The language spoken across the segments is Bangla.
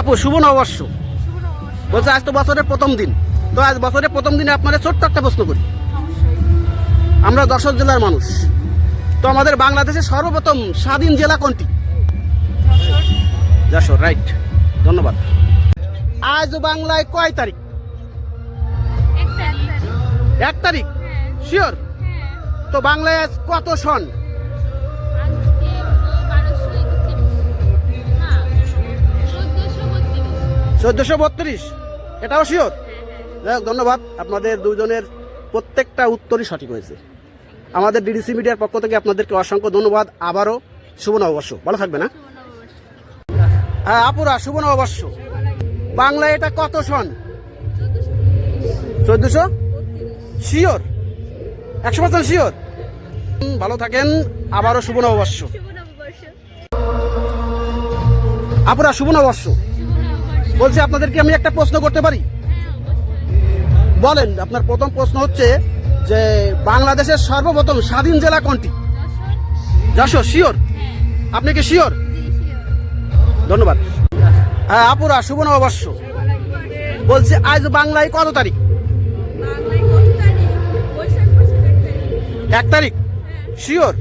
আপু শুভ নববর্ষ। বলছে আজ তো বছরের প্রথম দিন। তো আজ বছরের প্রথম দিনে আপনাদের ছোট্ট একটা প্রশ্ন করি। আমরা দর্শক জেলার মানুষ। তো আমাদের বাংলাদেশের সর্বপ্রথম স্বাধীন জেলা কোনটি? যশোর রাইট ধন্যবাদ। আজ বাংলায় কয় তারিখ? এক তারিখ। শিওর হ্যাঁ। তো বাংলায় আজ কত সন? চোদ্দশো বত্রিশ। এটাও শিওর যাই হোক ধন্যবাদ। আপনাদের দুজনের প্রত্যেকটা উত্তরই সঠিক হয়েছে। আমাদের ডিডিসি মিডিয়ার পক্ষ থেকে আপনাদেরকে অসংখ্য ধন্যবাদ। আবারও শুভ নববর্ষ। ভালো থাকবে না হ্যাঁ আপুরা শুভ নববর্ষ। বাংলায় এটা কত সন? চোদ্দশো? শিওর একশো পার্সেন্ট শিওর ভালো থাকেন। আবারও শুভ নববর্ষ। আপুরা শুভ নববর্ষ। শুভ নববর্ষ। বলছি, আপনাদেরকে আমি একটা প্রশ্ন করতে পারি? বলেন, আপনার প্রথম প্রশ্ন হচ্ছে যে, বাংলাদেশের সর্বপ্রথম স্বাধীন জেলা কোনটি? যশোর, শিওর? আপনি কি শিওর? ধন্যবাদ। হ্যাঁ আপুরা, শুভ নববর্ষ। বলছি, আজ বাংলায় কত তারিখ? এক তারিখ? শিওর?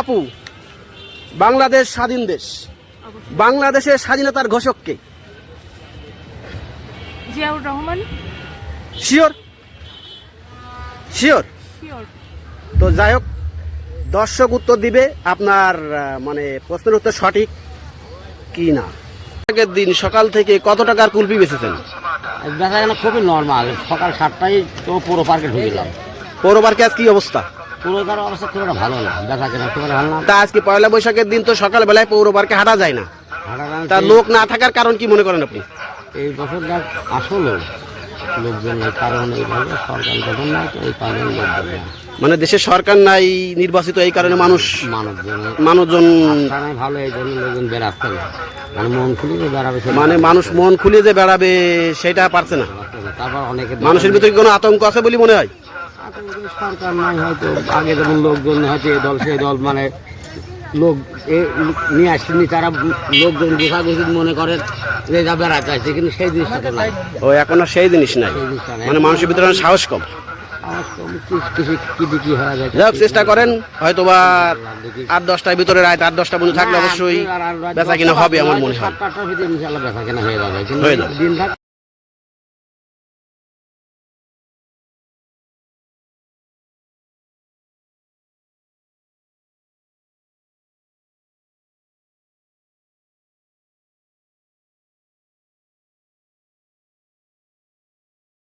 আপু, বাংলাদেশ স্বাধীন দেশ। বাংলাদেশের স্বাধীনতার ঘোষককে Ziaur Rahman? Sure sure sure তো যাই হোক দর্শক উত্তর দিবে আপনার মানে প্রশ্নের উত্তর সঠিক কি না। আগের দিন সকাল থেকে কত টাকার কুলপি বেচেছেন? দেখা গেল খুবই নর্মাল সকাল সাতটায় তো পুরো পার্কে ঢুকিলাম পৌর পার্কে আজ কি অবস্থা? পুরো অবস্থা খুব একটা ভালো না দেখা কেনা খুব ভালো না। তা আজকে পয়লা বৈশাখের দিন তো সকালবেলায় পৌর পার্কে হাঁটা যায় না। তা লোক না থাকার কারণ কি মনে করেন আপনি? এই বছর যা আসলো লোকজন কারণ এইভাবে সরকার গঠন নাই তো এই কারণে লোকজন মানে দেশের সরকার নাই নির্বাচিত এই কারণে মানুষ মানুষজন মানুষজন ভালো এই জন্য লোকজন বেরাচ্ছে না। মানে মন খুলি যে বেড়াবে মানে মানুষ মন খুলে যে বেড়াবে সেটা পারছে না। তারপর অনেকে মানুষের ভিতরে কোনো আতঙ্ক আছে বলে মনে হয়? সরকার নাই হয়তো। আগে যেমন লোকজন হয়তো এই দল সেই দল মানে লোক এ নিয়ে আসছেনি তারা লোকজন গোছাগুছি মনে করে যে যা বেড়াতে আসছে কিন্তু সেই জিনিসটা তো নাই। ও এখন আর সেই জিনিস নাই? মানে মানুষের ভিতরে সাহস কম? চেষ্টা করেন হয়তো বা আট দশটার ভিতরে রাত আট দশটা পর্যন্ত থাকলে অবশ্যই বেচা কিনা হবে আমার মনে হয়। হয়ে যাবে।